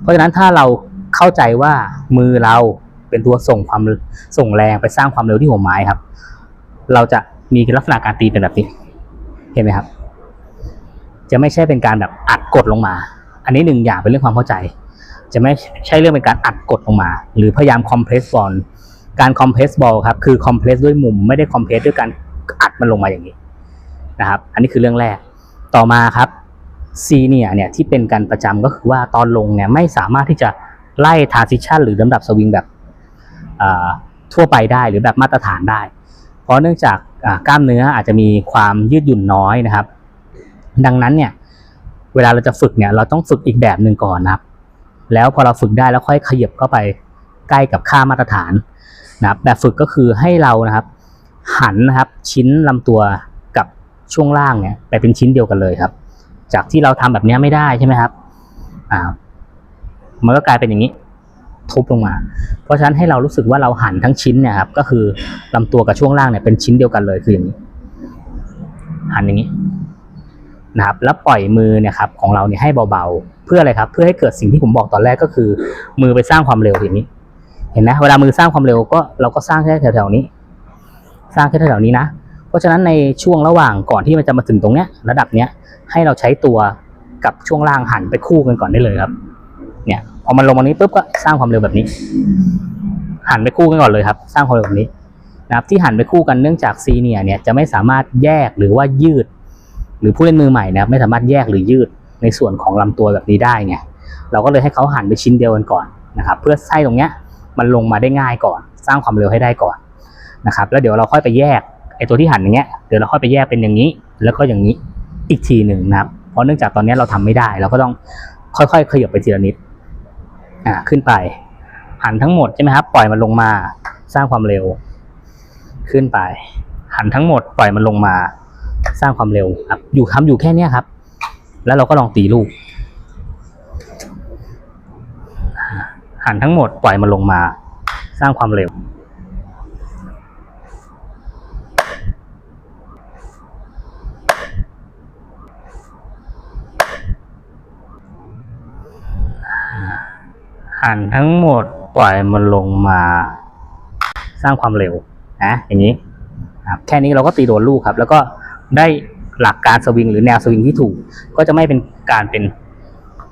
เพราะฉะนั้นถ้าเราเข้าใจว่ามือเราเป็นตัวส่งความส่งแรงไปสร้างความเร็วที่หัวไม้ครับ เราจะมีลักษณะการตีเป็นแบบนี้ เห็นไหมครับ จะไม่ใช่เป็นการแบบอัดกดลงมา อันนี้หนึ่งอย่างเป็นเรื่องความเข้าใจ จะไม่ใช่เรื่องเป็นการอัดกดลงมา หรือพยายามคอมเพรสบอลการคอมเพรสบอลครับคือคอมเพรสด้วยมุมไม่ได้คอมเพรสด้วยการอัดมันลงมาอย่างนี้นะครับ อันนี้คือเรื่องแรกต่อมาครับ ซีเนี่ยเนี่ยที่เป็นการประจำก็คือว่าตอนลงเนี่ยไม่สามารถที่จะไล่ทาร์ซิชันหรือลำดับสวิงแบบทั่วไปได้หรือแบบมาตรฐานได้ เพราะเนื่องจากกล้ามเนื้ออาจจะมีความยืดหยุ่นน้อยนะครับ ดังนั้นเนี่ยเวลาเราจะฝึกเนี่ยเราต้องฝึกอีกแบบหนึ่งก่อนนะครับ แล้วพอเราฝึกได้แล้วค่อยขยับเข้าไปใกล้กับค่ามาตรฐานนะครับแบบฝึกก็คือให้เรานะครับ หันนะครับชิ้นลำตัวกับช่วงล่างเนี่ยไปเป็นชิ้นเดียวกันเลยครับ จากที่เราทำแบบนี้ไม่ได้ใช่ไหมครับอ่ามันก็กลายเป็นอย่างนี้ ทุบลงมา เพราะฉะนั้นให้เรารู้สึกว่าเราหันทั้งชิ้นเนี่ยครับ ก็คือลำตัวกับช่วงล่างเนี่ยเป็นชิ้นเดียวกันเลยคืออย่างนี้ หันอย่างนี้นะครับ แล้วปล่อยมือเนี่ยครับ ของเราเนี่ยให้เบาๆ เพื่ออะไรครับ เพื่อให้เกิดสิ่งที่ผมบอกตอนแรกก็คือ มือไปสร้างความเร็วอย่างนี้ เห็นไหมเวลามือสร้างความเร็วก็เราก็สร้างแค่แถวๆนี้ สร้างแค่แถวๆนี้นะ ราะฉะนั้นในช่วงระหว่างก่อนที่มันจะมาถึงตรงเนี้ยระดับเนี้ยให้เราใช้ตัวกับช่วงล่างหันไปคู่กันก่อนได้เลยครับ เนี่ยพอมันลงมานี้ปุ๊บก็สร้างความเร็วแบบนี้ หันไปคู่กันก่อนเลยครับ สร้างความเร็วแบบนี้นะครับที่หันไปคู่กันเนื่องจากซีเนียเนี่ยจะไม่สามารถแยกหรือว่ายืด หรือผู้เล่นมือใหม่นะครับไม่สามารถแยกหรือยืดในส่วนของลำตัวแบบนี้ได้ไงเราก็เลยให้เขาหันไปชิ้นเดียวกันก่อนนะครับ เพื่อให้ตรงเนี้ยมันลงมาได้ง่ายก่อน สร้างความเร็วให้ได้ก่อนนะครับ แล้วเดี๋ยวเราค่อยไปแยก ไอตัวที่หันอย่างเงี้ยเดี๋ยวเราค่อยไปแยกเป็นอย่างนี้ แล้วก็อย่างนี้อีกทีหนึ่งนะครับ เพราะเนื่องจากตอนนี้เราทำไม่ได้เราก็ต้องค่อยๆ ขยับไปทีละนิดอ่าขึ้นไป หันทั้งหมดใช่ไหมครับปล่อยมันลงมาสร้างความเร็ว ขึ้นไป หันทั้งหมดปล่อยมันลงมา สร้างความเร็วครับ อยู่ทำอยู่แค่เนี้ยครับ แล้วเราก็ลองตีลูกหันทั้งหมดปล่อยมันลงมา สร้างความเร็ว หันทั้งหมดปล่อยมันลงมา สร้างความเร็วนะอย่างนี้ครับแค่นี้เราก็ตีโดนลูกครับ แล้วก็ได้หลักการสวิงหรือแนวสวิงที่ถูก ก็จะไม่เป็นการเป็น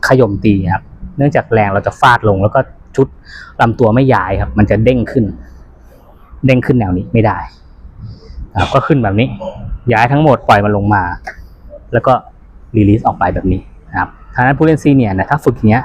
ขย่มตีครับ เนื่องจากแรงเราจะฟาดลง แล้วก็ชุดลำตัวไม่ย้ายครับ มันจะเด้งขึ้น เด้งขึ้นแนวนี้ไม่ได้ครับก็ขึ้นแบบนี้ ย้ายทั้งหมดปล่อยมันลงมา แล้วก็รีลีสออกไปแบบนี้นะครับทางนั้นผู้เล่นซีเนียร์นะถ้าฝึกอย่างเนี้ย